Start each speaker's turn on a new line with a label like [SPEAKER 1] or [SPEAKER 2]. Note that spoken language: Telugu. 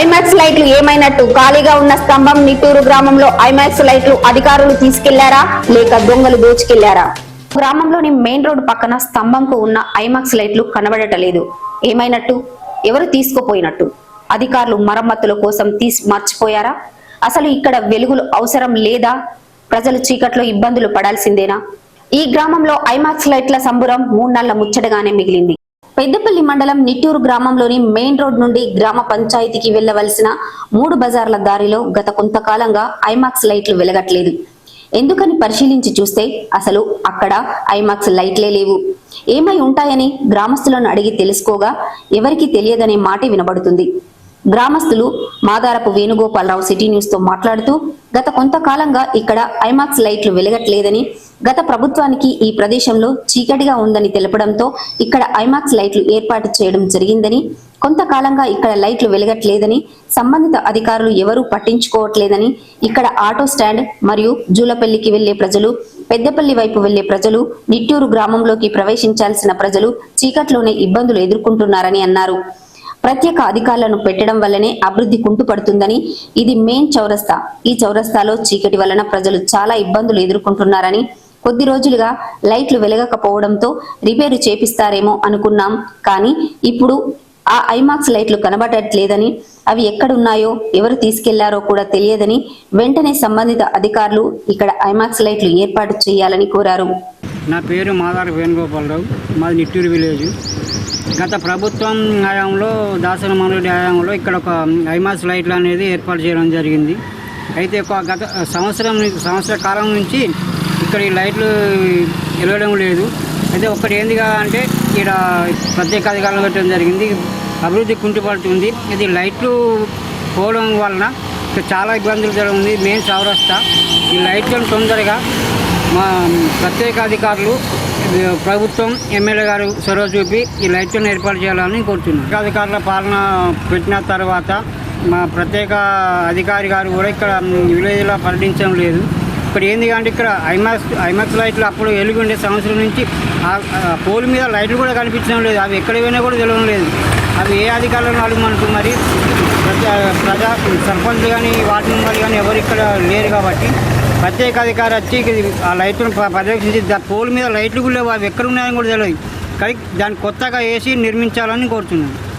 [SPEAKER 1] ఐమాక్స్ లైట్లు ఏమైనట్టు? ఖాళీగా ఉన్న స్తంభం నిట్టూరు గ్రామంలో ఐమాక్స్ లైట్లు అధికారులు తీసుకెళ్ళారా? లేక దొంగలు దోచుకెళ్ళారా? గ్రామంలోని మెయిన్ రోడ్డు పక్కన స్తంభంకు ఉన్న ఐమాక్స్ లైట్లు కనబడటలేదు. ఏమైనట్టు? ఎవరు తీసుకుపోయినట్టు? అధికారులు మరమ్మతుల కోసం తీసి మర్చిపోయారా? అసలు ఇక్కడ వెలుగులు అవసరం లేదా? ప్రజలు చీకట్లో ఇబ్బందులు పడాల్సిందేనా? ఈ గ్రామంలో ఐమాక్స్ లైట్ల సంబురం మూడు ముచ్చటగానే మిగిలింది. పెద్దపల్లి మండలం నిట్టూరు గ్రామంలోని మెయిన్ రోడ్ నుండి గ్రామ పంచాయతీకి వెళ్ళవలసిన మూడు బజార్ల దారిలో గత కొంతకాలంగా ఐమాక్స్ లైట్లు వెలగట్లేదు. ఎందుకని పరిశీలించి చూస్తే అసలు అక్కడ ఐమాక్స్ లైట్లే లేవు. ఏమై ఉంటాయని గ్రామస్తులను అడిగి తెలుసుకోగా ఎవరికీ తెలియదనే మాటే వినబడుతుంది. గ్రామస్తులు మాదారపు వేణుగోపాలరావు సిటీ న్యూస్తో మాట్లాడుతూ గత కొంతకాలంగా ఇక్కడ ఐమాక్స్ లైట్లు వెలగట్లేదని గత ప్రభుత్వానికి ఈ ప్రదేశంలో చీకటిగా ఉందని తెలపడంతో ఇక్కడ ఐమాక్స్ లైట్లు ఏర్పాటు చేయడం జరిగిందని కొంతకాలంగా ఇక్కడ లైట్లు వెలగట్లేదని సంబంధిత అధికారులు ఎవరూ పట్టించుకోవట్లేదని ఇక్కడ ఆటో స్టాండ్ మరియు జూలపల్లికి వెళ్ళే ప్రజలు పెద్దపల్లి వైపు వెళ్ళే ప్రజలు నిట్టూరు గ్రామంలోకి ప్రవేశించాల్సిన ప్రజలు చీకట్లోనే ఇబ్బందులు ఎదుర్కొంటున్నారని అన్నారు. ప్రత్యేక అధికారులను పెట్టడం వల్లనే అభివృద్ధి కుంటుపడుతుందని ఇది మెయిన్ చౌరస్తా. ఈ చౌరస్తాలో చీకటి వలన ప్రజలు చాలా ఇబ్బందులు ఎదుర్కొంటున్నారని కొద్ది రోజులుగా లైట్లు వెలగకపోవడంతో రిపేరు చేపిస్తారేమో అనుకున్నాం. కానీ ఇప్పుడు ఆ ఐమాక్స్ లైట్లు కనబడట్లేదని అవి ఎక్కడున్నాయో ఎవరు తీసుకెళ్ళారో కూడా తెలియదని వెంటనే సంబంధిత అధికారులు ఇక్కడ ఐమాక్స్ లైట్లు ఏర్పాటు చేయాలని కోరారు.
[SPEAKER 2] నా పేరు మాదార వేణుగోపాలరావు. మాది నిట్టూరు విలేజ్. గత ప్రభుత్వం హయాంలో దాసన మనోడి హయాంలో ఇక్కడ ఒక ఐమాక్స్ లైట్లు అనేది ఏర్పాటు చేయడం జరిగింది. అయితే ఒక గత సంవత్సరం సంవత్సర కాలం నుంచి ఇక్కడ ఈ లైట్లు వెలగడం లేదు. అయితే ఒకటి ఏందిగా అంటే ఇక్కడ ప్రత్యేక అధికారులు పెట్టడం జరిగింది. అభివృద్ధి కుంటుపడుతుంది ఇది లైట్లు పోవడం వలన ఇక్కడ చాలా ఇబ్బందులు జరుగుతుంది. మెయిన్ చౌరస్తా. ఈ లైట్లను తొందరగా మా ప్రత్యేక అధికారులు ప్రభుత్వం ఎమ్మెల్యే గారు చొరవ చూపి ఈ లైట్లను ఏర్పాటు చేయాలని కోరుతున్నాను అధికారుల పాలన పెట్టిన తర్వాత మా ప్రత్యేక అధికారి గారు కూడా ఇక్కడ విలేజ్లో పర్యటించడం లేదు. ఇక్కడ ఏంది అంటే ఇక్కడ ఐమాక్స్ ఐమాక్స్ లైట్లు అప్పుడు వెలుగుండే సంవత్సరం నుంచి ఆ- పోల్ మీద లైట్లు కూడా కనిపించడం లేదు. అవి ఎక్కడ పోయినా కూడా తెలియడం లేదు. అవి ఏ అధికారులను అడుగుమంటూ మరి? ప్రజా ప్రజా సర్పంచ్ కానీ వార్డు మెంబర్లు కానీ ఎవరు ఇక్కడ లేరు కాబట్టి ప్రత్యేక అధికారి వచ్చి ఇది ఆ లైట్లను పర్యవేక్షించి పోల్ మీద లైట్లు కూడా లేవు. అవి ఎక్కడ ఉన్నాయని కూడా తెలియదు కానీ దాన్ని కొత్తగా వేసి నిర్మించాలని కోరుతున్నాను.